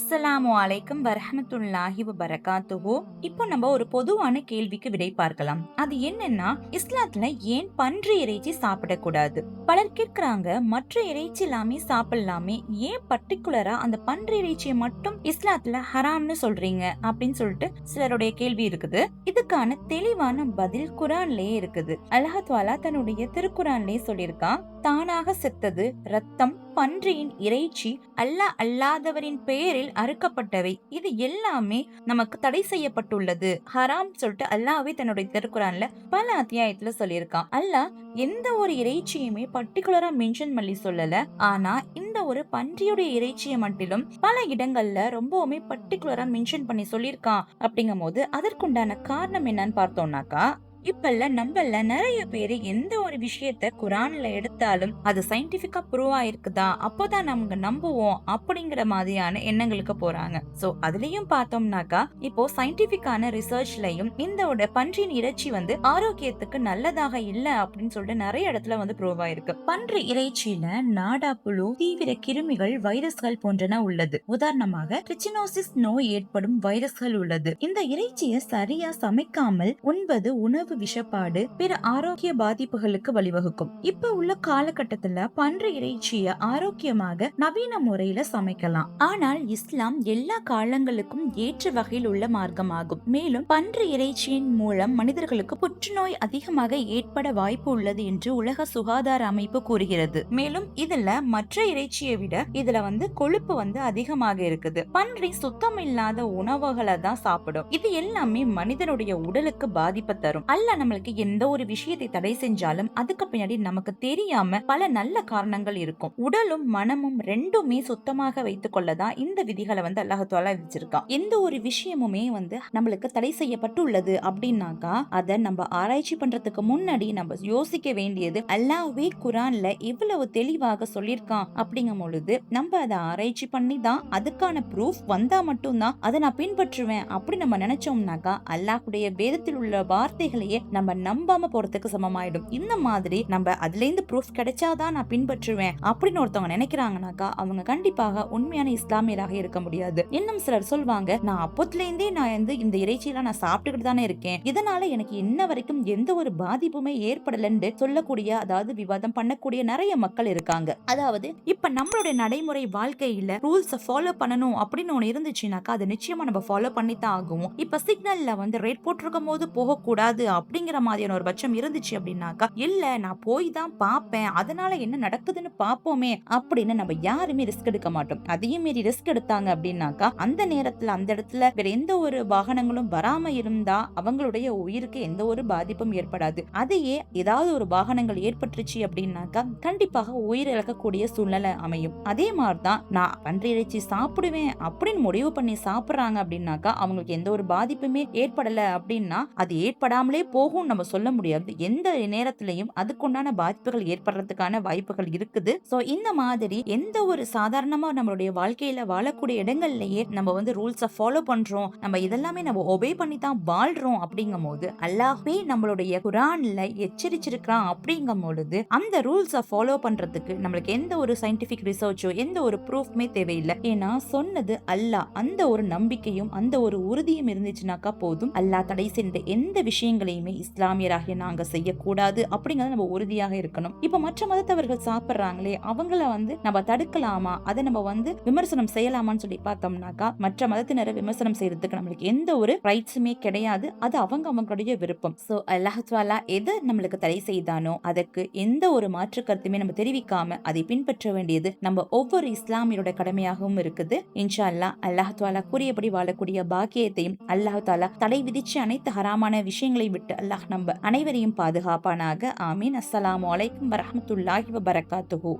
அஸ்ஸலாமு அலைக்கும் வரஹமத்துல்லாஹி வரகாத்துஹோ இப்போ நம்ம ஒரு பொதுவான கேள்விக்கு விடை பார்க்கலாம். அது என்னன்னா இஸ்லாத்துல ஏன் பன்றி இறைச்சி சாப்பிடக்கூடாது? பலர் கேட்கிறாங்க மற்ற இறைச்சி எல்லாமே சாப்பிடலாமே ஏன் பர்டிகுலரா அந்த பன்றி இறைச்சியை மட்டும் இஸ்லாத்துல ஹராம்னு சொல்றீங்க? அப்படின்னு சொல்லிட்டு சிலருடைய கேள்வி இருக்குது. இதுக்கான தெளிவான பதில் குரான்லயே இருக்குது. அல்லாஹ்வாலா தன்னுடைய திருக்குரான்லயே சொல்லியிருக்கான் தானாக செத்தது ரத்தம் பன்றியின் இறைச்சி அல்லாஹ் அல்லாதவரின் பெயரில் அறுக்கப்பட்டவை. இது எல்லாமே நமக்கு தடை செய்யப்பட்டுள்ளது. ஹராம் சொல்லிட்டு அல்லாஹ்வே தன்னுடைய திருக்குறான்ல பல அத்தியாயத்துல சொல்லியிருக்கான். அல்லாஹ் எந்த ஒரு இறைச்சியுமே பர்டிகுலரா மென்ஷன் பண்ணி சொல்லல. ஆனா இந்த ஒரு பன்றியுடைய இறைச்சியை மட்டிலும் பல இடங்கள்ல ரொம்பவுமே பர்டிகுலரா மென்ஷன் பண்ணி சொல்லியிருக்கான். அப்படிங்கும் போது அதற்குண்டான காரணம் என்னன்னு பார்த்தோம்னாக்கா இப்பல்ல நம்மள நிறைய பேரு எந்த ஒரு விஷயத்த குரான்ல எடுத்தாலும் அது சயின்டிபிக்கா ப்ரூவ் ஆயிருக்குதா? அப்போதான் நமக்கு நம்புவோம் அப்படிங்கிற மாதிரியான எண்ணங்களுக்கு போறாங்க. சோ அதுலயும் பார்த்தோம்னாக்கா இப்போ சயின்டிபிக்கான ரிசர்ச்லயும் இந்த பன்றியின் இறைச்சி வந்து ஆரோக்கியத்துக்கு நல்லதாக இல்ல அப்படின்னு சொல்லிட்டு நிறைய இடத்துல வந்து ப்ரூவ் ஆயிருக்கு. பன்றி இறைச்சியில நாடா புழு தீவிர கிருமிகள் வைரஸ்கள் போன்றன உள்ளது. உதாரணமாக ட்ரிச்சினோசிஸ் நோய் ஏற்படும் வைரஸ்கள் உள்ளது. இந்த இறைச்சியை சரியா சமைக்காமல் உண்பது உணவு உணவு விஷப்பாடு பிற ஆரோக்கிய பாதிப்புகளுக்கு வழிவகுக்கும். இப்ப உள்ள காலகட்டத்துல பன்றி இறைச்சிய ஆரோக்கியமாக நவீன முறையில சமைக்கலாம். ஆனால் இஸ்லாம் எல்லா காலங்களுக்கும் ஏற்ற வகையில் உள்ள மார்க்கமாகும். மேலும் பன்றி இறைச்சியின் மூலம் மனிதர்களுக்கு புற்றுநோய் அதிகமாக ஏற்பட வாய்ப்பு உள்ளது என்று உலக சுகாதார அமைப்பு கூறுகிறது. மேலும் இதுல மற்ற இறைச்சியை விட இதுல வந்து கொழுப்பு வந்து அதிகமாக இருக்குது. பன்றி சுத்தம் இல்லாத உணவுகளை தான் சாப்பிடும். இது எல்லாமே மனிதனுடைய உடலுக்கு பாதிப்பு தரும். அல்ல நம்மளுக்கு எந்த ஒரு விஷயத்தை தடை செஞ்சாலும் அதுக்கு பின்னாடி நமக்கு தெரியாம பல நல்ல காரணங்கள் இருக்கும். உடலும் மனமும் ரெண்டுமே சுத்தமாக வைத்துக் கொள்ளதான் இந்த விதிகளை வந்து அல்லாஹால விதிச்சிருக்கான். எந்த ஒரு விஷயமுமே வந்து நம்மளுக்கு தடை செய்யப்பட்டுள்ளது அப்படின்னாக்கா அதை நம்ம ஆராய்ச்சி பண்றதுக்கு முன்னாடி நம்ம யோசிக்க வேண்டியது அல்லாவே குரான்ல இவ்வளவு தெளிவாக சொல்லியிருக்கான் அப்படிங்கும் பொழுது நம்ம அதை ஆராய்ச்சி பண்ணி தான் அதுக்கான ப்ரூஃப் வந்தா மட்டும்தான் அதை நான் பின்பற்றுவேன் அப்படி நம்ம நினைச்சோம்னாக்கா அல்லாஹுடைய வேதத்தில் உள்ள வார்த்தைகளை வேலையே நம்ம நம்பாம போறதுக்கு சமமாயிடும். இந்த மாதிரி நம்ம அதுல இருந்து ப்ரூஃப் கிடைச்சாதான் நான் பின்பற்றுவேன் அப்படின்னு ஒருத்தவங்க நினைக்கிறாங்கனாக்கா அவங்க கண்டிப்பாக உண்மையான இஸ்லாமியராக இருக்க முடியாது. இன்னும் சிலர் சொல்வாங்க நான் அப்பத்துல இருந்தே நான் வந்து இந்த இறைச்சியெல்லாம் நான் சாப்பிட்டுக்கிட்டு தானே இருக்கேன். இதனால எனக்கு இன்ன வரைக்கும் எந்த ஒரு பாதிப்புமே ஏற்படலன்னு சொல்லக்கூடிய அதாவது விவாதம் பண்ணக்கூடிய நிறைய மக்கள் இருக்காங்க. அதாவது இப்ப நம்மளுடைய நடைமுறை வாழ்க்கையில ரூல்ஸ் ஃபாலோ பண்ணணும் அப்படின்னு ஒண்ணு இருந்துச்சுனாக்கா அதை நிச்சயமா நம்ம ஃபாலோ பண்ணித்தான் ஆகும் இப்ப சிக்னல்ல வந்து ரேட் போட்டிருக்கும் போது போகக்கூடாது அப்படிங்கிற மாதிரியான ஒரு பட்சம் இருந்துச்சு அப்படின்னாக்கா இல்ல நான் போய் தான் பார்ப்பேன். அதனால என்ன நடக்குதுன்னு பார்ப்போமே அப்படின்னு நம்ம யாருமே ரிஸ்க் எடுக்க மாட்டோம். அதையும் மீறி ரிஸ்க் எடுத்தாங்க அப்படின்னாக்கா அந்த நேரத்துல அந்த இடத்துல வேற எந்த ஒரு வாகனங்களும் வராம இருந்தா அவங்களுடைய உயிருக்கு எந்த ஒரு பாதிப்பும் ஏற்படாது. அதையே ஏதாவது ஒரு வாகனங்கள் ஏற்பட்டுருச்சு அப்படின்னாக்கா கண்டிப்பாக உயிர் இழக்கக்கூடிய சூழ்நிலை அமையும். அதே மாதிரிதான் நான் பன்றி இறைச்சி சாப்பிடுவேன் அப்படின்னு முடிவு பண்ணி சாப்பிடுறாங்க அப்படின்னாக்கா அவங்களுக்கு எந்த ஒரு பாதிப்புமே ஏற்படல அப்படின்னா அது ஏற்படாமலே போகும் நம்ம சொல்ல முடியாது. எந்த நேரத்திலையும் அதுக்குண்டான பாதிப்புகள் ஏற்படுறதுக்கான வாய்ப்புகள் இருக்குது. ஸோ இந்த மாதிரி எந்த ஒரு சாதாரணமாக நம்மளுடைய வாழ்க்கையில வாழக்கூடிய இடங்கள்லயே நம்ம வந்து ரூல்ஸை ஃபாலோ பண்றோம். நம்ம இதெல்லாமே நம்ம ஒபே பண்ணி தான் வாழ்றோம் அப்படிங்கும் போது அல்லாஹே நம்மளுடைய குரான்ல எச்சரிச்சிருக்கிறான் அப்படிங்கும் பொழுது அந்த ரூல்ஸை ஃபாலோ பண்றதுக்கு நம்மளுக்கு எந்த ஒரு சயின்டிபிக் ரிசர்ச்சோ எந்த ஒரு ப்ரூஃப்மே தேவையில்லை. ஏன்னா சொன்னது அல்லாஹ். அந்த ஒரு நம்பிக்கையும் அந்த ஒரு உறுதியும் இருந்துச்சுனாக்கா போதும். அல்லாஹ் தடை செய்த எந்த விஷயங்களையும் எதையுமே இஸ்லாமியராகிய நாங்க செய்யக்கூடாது அப்படிங்கறத நம்ம உறுதியாக இருக்கணும். இப்ப மற்ற மதத்தவர்கள் சாப்பிடுறாங்களே அவங்கள வந்து நம்ம தடுக்கலாமா? அதை நம்ம வந்து விமர்சனம் செய்யலாமான்னு சொல்லி பார்த்தோம்னாக்கா மற்ற மதத்தினரை விமர்சனம் செய்யறதுக்கு நம்மளுக்கு எந்த ஒரு ரைட்ஸுமே கிடையாது. அது அவங்க அவங்களுடைய விருப்பம். சோ அல்லாஹாலா எது நம்மளுக்கு தடை செய்தானோ அதற்கு எந்த ஒரு மாற்று கருத்துமே நம்ம தெரிவிக்காம அதை பின்பற்ற வேண்டியது நம்ம ஒவ்வொரு இஸ்லாமியரோட கடமையாகவும் இருக்குது. இன்ஷா அல்லா அல்லாஹாலா கூறியபடி வாழக்கூடிய பாக்கியத்தையும் அல்லாஹாலா தடை விதிச்சு அனைத்து ஹராமான விஷயங்களை விட்டு விட்டு அல்லாஹ் நம்ம அனைவரையும் பாதுகாப்பானாக. ஆமீன். அஸ்ஸலாமு வலைக்கம் வரமத்துல்லாஹி வபரகாத்துஹூ.